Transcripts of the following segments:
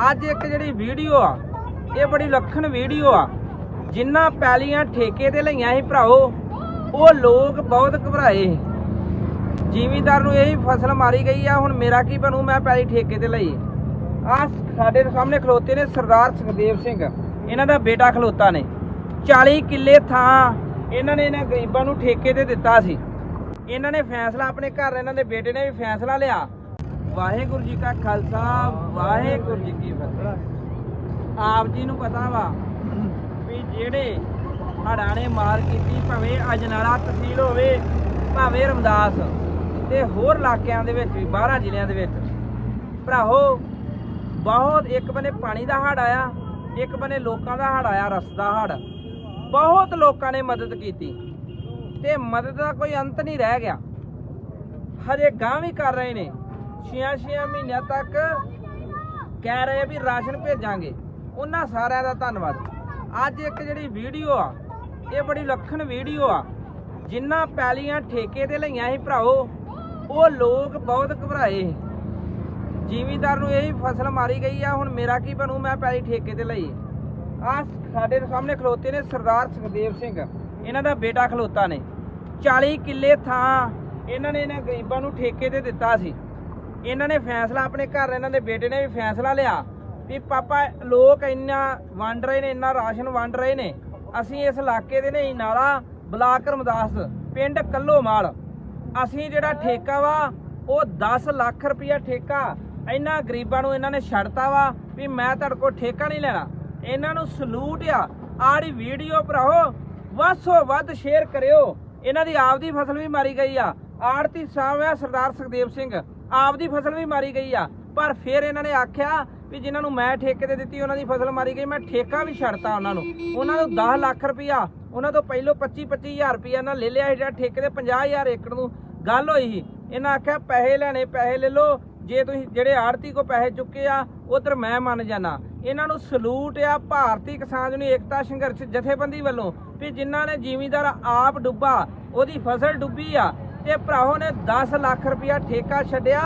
ਅੱਜ ਇੱਕ ਜਿਹੜੀ ਵੀਡੀਓ ਆ, ਇਹ ਬੜੀ ਲੱਖਣ ਵੀਡੀਓ ਆ। ਜਿਨ੍ਹਾਂ ਪੈਲੀਆਂ ਠੇਕੇ ਤੇ ਲਈਆਂ ਸੀ ਭਰਾਓ, ਉਹ ਲੋਕ ਬਹੁਤ ਘਬਰਾਏ ਜ਼ਿਮੀਦਾਰ ਨੂੰ ਇਹੀ ਫਸਲ ਮਾਰੀ ਗਈ ਆ, ਹੁਣ ਮੇਰਾ ਕੀ ਬਣੂ, ਮੈਂ ਪੈਲੀ ਠੇਕੇ ਤੇ ਲਈ। ਆ ਸਾਡੇ ਸਾਹਮਣੇ ਖਲੋਤੇ ਨੇ ਸਰਦਾਰ ਸੁਖਦੇਵ ਸਿੰਘ। ਇਹਨਾਂ ਦਾ ਬੇਟਾ ਖਲੋਤਾ ਨੇ। 40 ਕਿੱਲੇ ਥਾਂ ਇਹਨਾਂ ਨੇ ਇਹਨਾਂ ਗਰੀਬਾਂ ਨੂੰ ਠੇਕੇ ਤੇ ਦਿੱਤਾ ਸੀ। ਇਹਨਾਂ ਨੇ ਫੈਸਲਾ, ਆਪਣੇ ਘਰ ਇਹਨਾਂ ਦੇ ਬੇਟੇ ਨੇ ਵੀ ਫੈਸਲਾ ਲਿਆ। ਵਾਹਿਗੁਰੂ ਜੀ ਕਾ ਖਾਲਸਾ, ਵਾਹਿਗੁਰੂ ਜੀ ਕੀ ਫਤਿਹ। ਆਪ ਜੀ ਨੂੰ ਪਤਾ ਵਾ ਵੀ ਜਿਹੜੇ ਹੜਾਂ ਨੇ ਮਾਰ ਕੀਤੀ, ਭਾਵੇਂ ਅਜਨਾਲਾ ਤਹਿਸੀਲ ਹੋਵੇ, ਭਾਵੇਂ ਰਮਦਾਸ ਤੇ ਹੋਰ ਇਲਾਕਿਆਂ ਦੇ ਵਿੱਚ ਵੀ 12 ਜ਼ਿਲ੍ਹਿਆਂ ਦੇ ਵਿੱਚ। ਭਰਾਵੋ, ਬਹੁਤ ਇੱਕ ਬੰਨੇ ਪਾਣੀ ਦਾ ਹੜ ਆਇਆ, ਇੱਕ ਬੰਨੇ ਲੋਕਾਂ ਦਾ ਹੜ ਆਇਆ, ਰਸ ਦਾ ਹੜ ਬਹੁਤ ਲੋਕਾਂ ਨੇ ਮਦਦ ਕੀਤੀ ਤੇ ਮਦਦ ਦਾ ਕੋਈ ਅੰਤ ਨਹੀਂ ਰਹਿ ਗਿਆ। ਹਜੇ ਗਾਂ ਵੀ ਕਰ ਰਹੇ ਨੇ। 6-6 ਮਹੀਨਿਆਂ ਤੱਕ ਕਹਿ ਰਹੇ ਵੀ ਰਾਸ਼ਨ ਭੇਜਾਂਗੇ। ਉਹਨਾਂ ਸਾਰਿਆਂ ਦਾ ਧੰਨਵਾਦ। ਅੱਜ ਇੱਕ ਜਿਹੜੀ ਵੀਡੀਓ ਆ, ਇਹ ਬੜੀ ਲੱਖਣ ਵੀਡੀਓ ਆ। ਜਿਨ੍ਹਾਂ ਪੈਲੀਆਂ ਠੇਕੇ ਤੇ ਲਈਆਂ ਸੀ ਭਰਾਓ, ਉਹ ਲੋਕ ਬਹੁਤ ਘਬਰਾਏ ਜ਼ਿਮੀਦਾਰ ਨੂੰ ਇਹੀ ਫਸਲ ਮਾਰੀ ਗਈ ਆ, ਹੁਣ ਮੇਰਾ ਕੀ ਬਣੂ, ਮੈਂ ਪੈਲੀ ਠੇਕੇ ਤੇ ਲਈ। ਆ ਸਾਡੇ ਸਾਹਮਣੇ ਖਲੋਤੇ ਨੇ ਸਰਦਾਰ ਸੁਖਦੇਵ ਸਿੰਘ। ਇਹਨਾਂ ਦਾ ਬੇਟਾ ਖਲੋਤਾ ਨੇ। 40 ਕਿੱਲੇ ਥਾਂ ਇਹਨਾਂ ਨੇ ਇਹਨਾਂ ਗਰੀਬਾਂ ਨੂੰ ਠੇਕੇ ਤੇ ਦਿੱਤਾ ਸੀ। ਇਹਨਾਂ ਨੇ ਫੈਸਲਾ, ਆਪਣੇ ਘਰ ਇਹਨਾਂ ਦੇ ਬੇਟੇ ਨੇ ਵੀ ਫੈਸਲਾ ਲਿਆ ਵੀ ਪਾਪਾ, ਲੋਕ ਇੰਨਾ ਵੰਡ ਰਹੇ ਨੇ, ਇੰਨਾ ਰਾਸ਼ਨ ਵੰਡ ਰਹੇ ਨੇ, ਅਸੀਂ ਇਸ ਇਲਾਕੇ ਦੇ ਨੇ ਨਾਲਾ ਬਲਾਕ ਰਮਦਾਸ, ਪਿੰਡ ਕੱਲੋਮਾਲ ਅਸੀਂ ਜਿਹੜਾ ਠੇਕਾ ਵਾ, ਉਹ 10 ਲੱਖ ਰੁਪਇਆ ਠੇਕਾ, ਇਹਨਾਂ ਗਰੀਬਾਂ ਨੂੰ ਇਹਨਾਂ ਨੇ ਛੱਡਤਾ ਵਾ ਵੀ ਮੈਂ ਤੁਹਾਡੇ ਕੋਲ ਠੇਕਾ ਨਹੀਂ ਲੈਣਾ। ਇਹਨਾਂ ਨੂੰ ਸਲੂਟ ਆ ਆੜੀ ਵੀਡੀਓ ਭਰਾਓ ਵੱਸੋ ਵੱਧ ਸ਼ੇਅਰ ਕਰਿਓ। ਇਹਨਾਂ ਦੀ ਆਪਦੀ ਫਸਲ ਵੀ ਮਾਰੀ ਗਈ ਆ। ਆੜਤੀ ਸਾਹਿਬ ਆ ਸਰਦਾਰ ਸੁਖਦੇਵ ਸਿੰਘ। ਆਪਦੀ ਫਸਲ ਵੀ ਮਾਰੀ ਗਈ ਆ। ਪਰ ਫਿਰ ਇਹਨਾਂ ਨੇ ਆਖਿਆ ਵੀ ਜਿਨ੍ਹਾਂ ਨੂੰ ਮੈਂ ਠੇਕੇ ਤੇ ਦਿੱਤੀ, ਉਹਨਾਂ ਦੀ ਫਸਲ ਮਾਰੀ ਗਈ। ਮੈਂ ਠੇਕਾ ਵੀ ਛੱਡਤਾ ਉਹਨਾਂ ਨੂੰ। ਉਹਨਾਂ ਨੂੰ 10 ਲੱਖ ਰੁਪਇਆ, ਉਹਨਾਂ ਤੋਂ ਪਹਿਲੋਂ 25 25000 ਰੁਪਇਆ ਇਹਨਾਂ ਲੈ ਲਿਆ ਸੀ, ਜਿਹੜਾ ਠੇਕੇ ਤੇ 50000 ਏਕੜ ਨੂੰ ਗੱਲ ਹੋਈ ਸੀ। ਇਹਨਾਂ ਆਖਿਆ, ਪੈਸੇ ਲੈਣੇ, ਪੈਸੇ ਲੈ ਲਓ। ਜੇ ਤੁਸੀਂ ਜਿਹੜੇ ਆੜਤੀ ਕੋ ਪੈਸੇ ਚੁੱਕੇ ਆ, ਉਧਰ ਮੈਂ ਮੰਨ ਜਾਣਾ ਇਹਨਾਂ ਨੂੰ ਸਲੂਟ ਆ ਭਾਰਤੀ ਕਿਸਾਨ ਯੂਨੀ ਏਕਤਾ ਸੰਘਰਸ਼ ਜਥੇਬੰਦੀ ਵੱਲੋਂ ਵੀ ਜਿਨ੍ਹਾਂ ਨੇ ਜ਼ਿਮੀਂਦਾਰ ਆਪ ਡੁੱਬਾ, ਉਹਦੀ ਫਸਲ ਡੁੱਬੀ ਆ। ਤੇ ਭਰਾਓ ਨੇ 10 ਲੱਖ ਰੁਪਇਆ ਠੇਕਾ ਛੱਡਿਆ।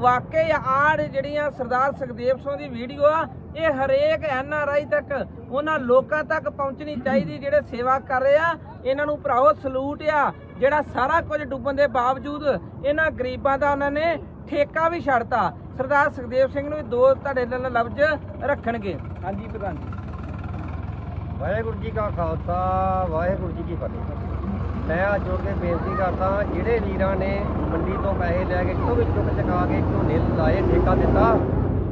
ਵਾਕਈ ਆੜ ਜਿਹੜੀਆਂ ਸਰਦਾਰ ਸੁਖਦੇਵ ਸਿੰਘ ਦੀ ਵੀਡੀਓ ਆ, ਇਹ ਹਰੇਕ ਐਨ ਆਰ ਆਈ ਤੱਕ, ਉਹਨਾਂ ਲੋਕਾਂ ਤੱਕ ਪਹੁੰਚਣੀ ਚਾਹੀਦੀ ਜਿਹੜੇ ਸੇਵਾ ਕਰ ਰਹੇ ਆ। ਇਹਨਾਂ ਨੂੰ ਭਰਾਓ ਸਲੂਟ ਆ, ਜਿਹੜਾ ਸਾਰਾ ਕੁਝ ਡੁੱਬਣ ਦੇ ਬਾਵਜੂਦ ਇਹਨਾਂ ਗਰੀਬਾਂ ਦਾ ਉਹਨਾਂ ਨੇ ਠੇਕਾ ਵੀ ਛੱਡਤਾ। ਸਰਦਾਰ ਸੁਖਦੇਵ ਸਿੰਘ ਨੂੰ ਵੀ ਦੋ ਤੁਹਾਡੇ ਨਾਲ ਲਫ਼ਜ਼ ਰੱਖਣਗੇ। ਹਾਂਜੀ ਪ੍ਰਧਾਨ ਜੀ। ਵਾਹਿਗੁਰੂ ਜੀ ਕਾ ਖਾਲਸਾ, ਵਾਹਿਗੁਰੂ ਜੀ ਕੀ ਫਤਿਹ। ਮੈਂ ਅੱਜ ਜੋੜ ਕੇ ਬੇਨਤੀ ਕਰਦਾ ਜਿਹੜੇ ਵੀਰਾਂ ਨੇ ਮੰਡੀ ਤੋਂ ਪੈਸੇ ਲੈ ਕੇ ਕਿਤੋਂ ਵੀ ਚੁੱਕ ਚਕਾ ਕੇ ਝੋਨੇ ਲਾਏ, ਠੇਕਾ ਦਿੱਤਾ,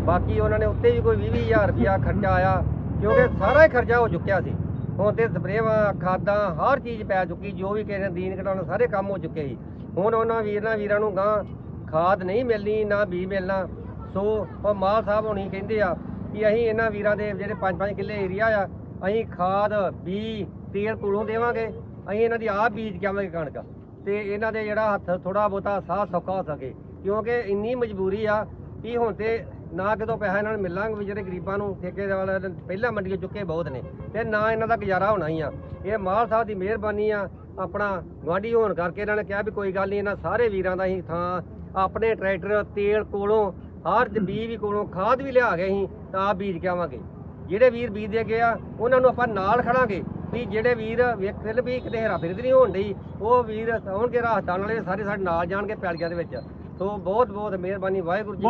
ਬਾਕੀ ਉਹਨਾਂ ਨੇ ਉੱਤੇ ਵੀ ਕੋਈ 20 20000 ਰੁਪਇਆ ਖਰਚਾ ਆਇਆ, ਕਿਉਂਕਿ ਸਾਰਾ ਹੀ ਖਰਚਾ ਹੋ ਚੁੱਕਿਆ ਸੀ। ਹੁਣ ਤੇ ਸਪਰੇਵਾਂ, ਖਾਦਾਂ, ਹਰ ਚੀਜ਼ ਪੈ ਚੁੱਕੀ, ਜੋ ਵੀ ਕਿਸੇ ਨੇ ਦੀਨ ਕਢਾਉਣ, ਸਾਰੇ ਕੰਮ ਹੋ ਚੁੱਕੇ ਸੀ। ਹੁਣ ਉਹਨਾਂ ਵੀਰਾਂ ਵੀਰਾਂ ਨੂੰ ਗਾਂ ਖਾਦ ਨਹੀਂ ਮਿਲਣੀ, ਨਾ ਬੀ ਮਿਲਣਾ। ਸੋ ਉਹ ਮਾਲ ਸਾਹਿਬ ਹੋਣੀ ਕਹਿੰਦੇ ਆ ਕਿ ਅਸੀਂ ਇਹਨਾਂ ਵੀਰਾਂ ਦੇ ਜਿਹੜੇ 5-5 ਕਿੱਲੇ ਏਰੀਆ ਆ, ਅਸੀਂ ਖਾਦ ਬੀ ਤੇਲ ਕੋਲੋਂ ਦੇਵਾਂਗੇ। ਅਸੀਂ ਇਹਨਾਂ ਦੀ ਆਪ ਬੀਜ ਕੇ ਆਵਾਂਗੇ ਕਣਕ? ਤੇ ਇਹਨਾਂ ਦੇ ਜਿਹੜਾ ਹੱਥ ਥੋੜਾ ਬਹੁਤਾ ਸਾਹ ਸੌਖਾ ਹੋ ਸਕੇ। ਕਿਉਂਕਿ ਇੰਨੀ ਮਜਬੂਰੀ ਆ ਕਿ ਹੁਣ ਤੇ ਨਾ ਕਿਤੋਂ ਪੈਸਾ ਇਹਨਾਂ ਨੂੰ ਮਿਲਾਂਗੇ ਵੀ ਜਿਹੜੇ ਗਰੀਬਾਂ ਨੂੰ ਠੇਕੇ ਦੇ ਵਾਲੇ ਪਹਿਲਾਂ ਮੰਡੀਆਂ ਚੁੱਕੇ ਬਹੁਤ ਨੇ। ਤੇ ਨਾ ਇਹਨਾਂ ਦਾ ਗੁਜ਼ਾਰਾ ਹੋਣਾ ਹੀ ਆ। ਇਹ ਮਾਲ ਸਾਹਿਬ ਦੀ ਮਿਹਰਬਾਨੀ ਆ, ਆਪਣਾ ਗਵਾਂਢੀ ਹੋਣ ਕਰਕੇ ਇਹਨਾਂ ਨੇ ਕਿਹਾ ਵੀ ਕੋਈ ਗੱਲ ਨਹੀਂ, ਇਹਨਾਂ ਸਾਰੇ ਵੀਰਾਂ ਦਾ ਅਸੀਂ ਥਾਂ, ਆਪਣੇ ਟਰੈਕਟਰ, ਤੇਲ ਕੋਲੋਂ, ਹਰ ਬੀਜ ਵੀ ਕੋਲੋਂ ਖਾਦ ਵੀ ਲਿਆ ਗਏ ਅਸੀਂ ਤਾਂ ਆਪ ਬੀਜ ਕੇ ਆਵਾਂਗੇ ਜਿਹੜੇ ਵੀਰ ਬੀਜ ਦੇ ਗਏ ਆ, ਉਹਨਾਂ ਨੂੰ ਆਪਾਂ ਨਾਲ ਖੜਾਂਗੇ। ਵੀ ਜਿਹੜੇ ਵੀਰ ਵੇਖਲ ਵੀ ਕਿਤੇ ਹੇਰਾ ਫੇਰੀ ਨਹੀਂ ਹੋਣ ਡਈ। ਉਹ ਵੀਰ ਆਉਣਗੇ ਰਾਜਸਥਾਨ ਵਾਲੇ ਸਾਰੇ ਸਾਡੇ ਨਾਲ ਜਾਣਗੇ ਪੈਲੀਆਂ ਦੇ ਵਿੱਚ। ਸੋ ਬਹੁਤ ਬਹੁਤ ਮਿਹਰਬਾਨੀ ਵਾਹਿਗੁਰੂ ਜੀ ਕਾ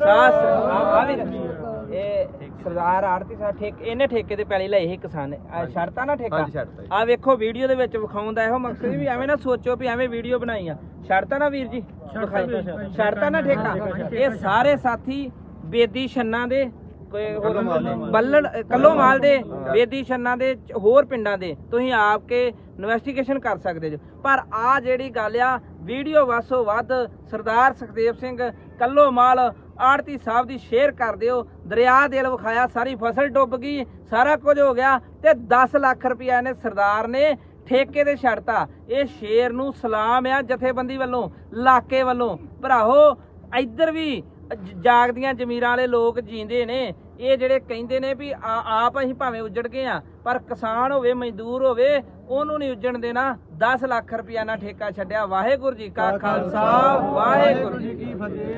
ਖਾਲਸਾ, ਇਹ ਸਰਦਾਰ ਆੜਤੀ ਸਾਹਿਬ ਠੇਕ ਇਹਨੇ ਠੇਕੇ ਤੇ ਪੈਲੀ ਲਈ ਸੀ ਕਿਸਾਨ ਛੱਡਤਾ ਨਾ ਠੇਕਾ। ਆ ਵੇਖੋ ਵੀਡੀਓ ਦੇ ਵਿੱਚ ਵਿਖਾਉਂਦਾ ਇਹੋ ਮਕਸਦ ਵੀ ਐਵੇਂ ਨਾ ਸੋਚੋ ਵੀ ਐਵੇਂ ਵੀਡੀਓ ਬਣਾਈ ਆ। ਛੱਡਤਾ ਨਾ ਵੀਰ ਜੀ। ਛੱਡਤਾ ਨਾ ਠੇਕਾ। ਇਹ ਸਾਰੇ ਸਾਥੀ ਬੇਦੀ ਛੰਨਾ ਦੇ ਕੋਈ ਹੋਰ ਬੱਲੜ ਕੱਲੋ ਮਾਲ ਦੇ ਬੇਦੀ ਛੰਨਾ ਦੇ ਹੋਰ ਪਿੰਡਾਂ ਦੇ ਤੁਸੀਂ ਆਪ ਕੇ ਇਨਵੈਸਟੀਗੇਸ਼ਨ ਕਰ ਸਕਦੇ ਜੋ। ਪਰ ਆ ਜਿਹੜੀ ਗੱਲ ਆ ਵੀਡੀਓ ਵਾਸੋ ਵੱਧ ਸਰਦਾਰ ਸੁਖਦੇਵ ਸਿੰਘ ਕੱਲੋ ਮਾਲ ਆੜਤੀ ਸਾਹਿਬ ਦੀ ਸ਼ੇਅਰ ਕਰ ਦਿਓ। ਦਰਿਆ ਦਿਲ ਵਿਖਾਇਆ ਸਾਰੀ ਫਸਲ ਡੁੱਬ ਗਈ ਸਾਰਾ ਕੁਝ ਹੋ ਗਿਆ ਤੇ 10 ਲੱਖ ਰੁਪਇਆ ਇਹਨੇ ਸਰਦਾਰ ਨੇ ਠੇਕੇ ਤੇ ਛੱਡਤਾ। ਇਹ ਸ਼ੇਰ ਨੂੰ ਸਲਾਮ ਆ ਜਥੇਬੰਦੀ ਵੱਲੋਂ ਇਲਾਕੇ ਵੱਲੋਂ। ਭਰਾਓ ਇੱਧਰ ਵੀ ਜਾਗਦੀਆਂ ਜ਼ਮੀਰਾਂ ਵਾਲੇ ਲੋਕ ਜੀਂਦੇ ਨੇ ਇਹ ਜਿਹੜੇ ਕਹਿੰਦੇ ਨੇ ਵੀ ਆਪ ਅਸੀਂ ਭਾਵੇਂ ਉੱਜੜ ਗਏ ਆ ਪਰ ਕਿਸਾਨ ਹੋਵੇ ਮਜ਼ਦੂਰ ਹੋਵੇ ਉਹਨੂੰ ਨਹੀਂ ਉੱਜਣ ਦੇਣਾ। 10 ਲੱਖ ਰੁਪਇਆ ਨਾਲ ਠੇਕਾ ਛੱਡਿਆ। ਵਾਹਿਗੁਰੂ ਜੀ ਕਾ ਖਾਲਸਾ ਵਾਹਿਗੁਰੂ ਜੀ ਕੀ ਫਤਿਹ।